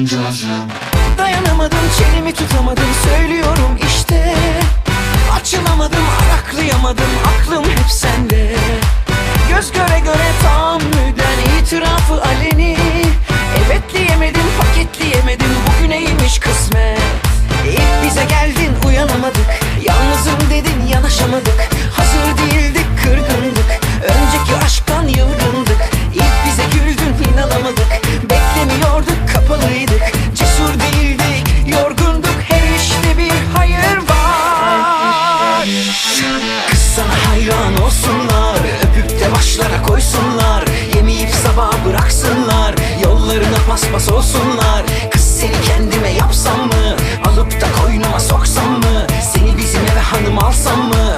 Androgen Seni kendime yapsam mı? Alıp da koynuma soksam mı? Seni bizim eve hanım alsam mı?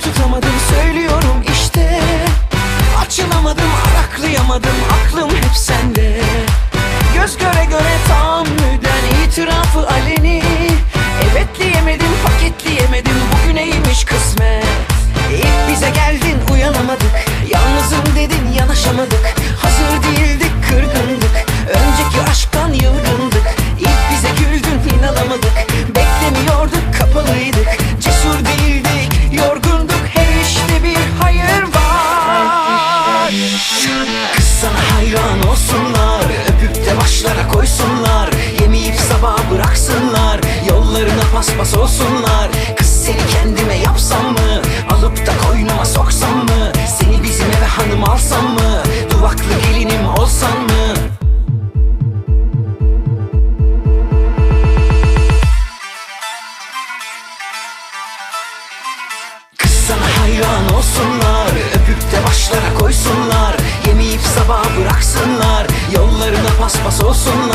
tutamadım. Söyle şans olsunlar Kız seni kendime yapsam mı? Alıp da koynuma soksam mı? Seni bizim eve hanım alsam mı? Duvaklı gelinim olsan mı? Kız sana hayran olsunlar Öpüp de başlara koysunlar Yemeyip sabaha bıraksınlar Yollarına paspas olsunlar